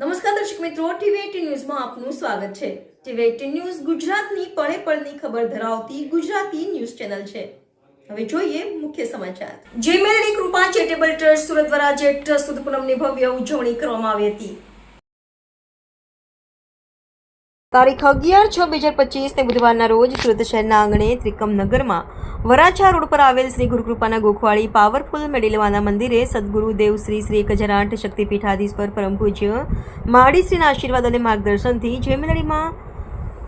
નમસ્કાર દર્શક મિત્રો ટીવી ન્યૂઝમાં આપનું સ્વાગત છે. ટીવી એટીન ન્યૂઝ ગુજરાતની પળે પળની ખબર ધરાવતી ગુજરાતી ન્યૂઝ ચેનલ છે. હવે જોઈએ મુખ્ય સમાચાર. જે મેળવી કૃપા ચેરિટેબલ ટ્રસ્ટ સુરત દ્વારા જેઠ સુદ પૂનમની ભવ્ય ઉજવણી કરવામાં આવી હતી. તારીખ અગિયાર છ બે હજાર પચીસને બુધવારના રોજ સુરત શહેરના આંગણે ત્રિકમ નગરમાં વરાછા રોડ પર આવેલ શ્રી ગુરુકૃપાના ગોખવાળી પાવરફુલ મેડિલવાના મંદિરે સદગુરુ દેવ શ્રી શ્રી એક હજાર આઠ શક્તિપીઠાધીશ્વર પરમ પૂજ્ય માડીશ્રીના આશીર્વાદ અને માર્ગદર્શનથી જય મેલડીમાં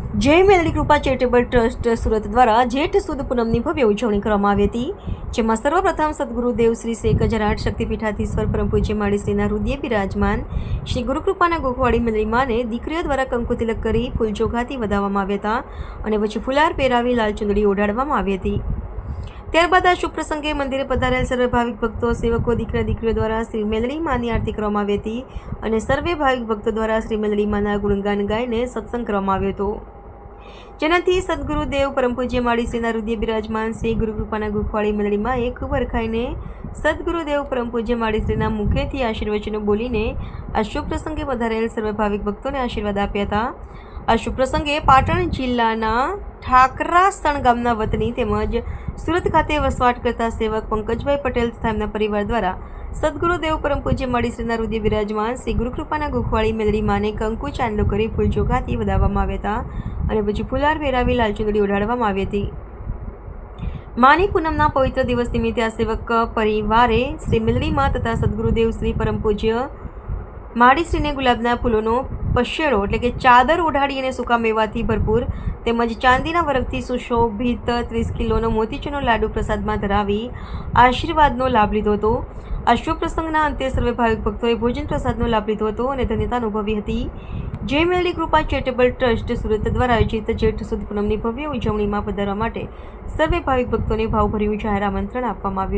જય મેલડી કૃપા ચેરિટેબલ ટ્રસ્ટ સુરત દ્વારા જેઠ સુદ પૂનમની ભવ્ય ઉજવણી કરવામાં આવી હતી, જેમાં સર્વપ્રથમ સદગુરુદેવ શ્રી શ્રી એક હજાર આઠ શક્તિપીઠાધીશ્વર પરમ પૂજ્ય માળીશ્રીના હૃદય બિરાજમાન શ્રી ગુરુકૃપાના ગોખવાડી મેલડી દીકરીઓ દ્વારા કંકુતિલક કરી ફૂલ ચોખાથી વધાવવામાં આવ્યા હતા અને પછી ફુલાર પહેરાવી લાલ ચુંદડી ઓઢાડવામાં આવી હતી. ત્યારબાદ આ શુભ પ્રસંગે મંદિરે પધારેલ સર્વે ભાવિક ભક્તો, સેવકો, દીકરા, દીકરીઓ દ્વારા શ્રી મેલડી માની આરતી કરવામાં આવી હતી અને સર્વે ભાવિક ભક્તો દ્વારા શ્રી મેલડી માના ગુણગાન ગાઈને સત્સંગ કરવામાં આવ્યો હતો. જેનાથી સદગુરુ દેવ પરમ પૂજ્ય માળી શ્રીના હૃદય બિરાજમાન શ્રી ગુરુ કૃપાના ગુખવાળી મંડળીમાં એક વરખાઈને સદગુરુ દેવ પરમ પૂજ્ય માળી શ્રીના મુખેથી આશીર્વચનો બોલીને આ શુભ પ્રસંગે વધારેલ સર્વ ભાવિક ભક્તોને આશીર્વાદ આપ્યા હતા. આ શુભ પ્રસંગે પાટણ જિલ્લાના ઠાકરાસણ ગામના વતની તેમજ સુરત ખાતે વસવાટ કરતા સેવક પંકજભાઈ પટેલ તથા એમના પરિવાર દ્વારા સદગુરુ દેવ પરમ પૂજ્ય મળીશ્રીના હૃદય બિરાજમાન શ્રી ગુરુકૃપાના ગુખવાળી મેલડી માને કંકુ ચાંદલો કરી ફૂલ ચોખાથી વધાવવામાં આવ્યા હતા અને પછી ફુલાર વેરાવી લાલચુંદડી ઓઢાડવામાં આવી હતી. માની પૂનમના પવિત્ર દિવસ નિમિત્તે આ સેવક પરિવારે શ્રી મિલડીમાં તથા સદગુરુદેવ શ્રી પરમ પૂજ્ય માડીશ્રીને ગુલાબના ફૂલોનો પશેડો એટલે કે ચાદર ઓઢાડી અને સૂકા મેવાથી ભરપૂર તેમજ ચાંદીના વરખથી સુશોભિત ત્રીસ કિલોનો મોતીચનો લાડુ પ્રસાદમાં ધરાવી આશીર્વાદનો લાભ લીધો હતો. આ પ્રસંગના અંતે સર્વે ભાવિક ભક્તોએ ભોજન પ્રસાદનો લાભ લીધો હતો અને ધન્યતા અનુભવી હતી. જય મેલડી કૃપા, ચેરિટેબલ ટ્રસ્ટ સુરત દ્વારા આયોજિત જેઠ સુદ પૂનમની ભવ્ય ઉજવણીમાં પધારવા માટે સર્વે ભાવિક ભક્તોને ભાવભર્યું જાહેર આમંત્રણ આપવામાં આવ્યું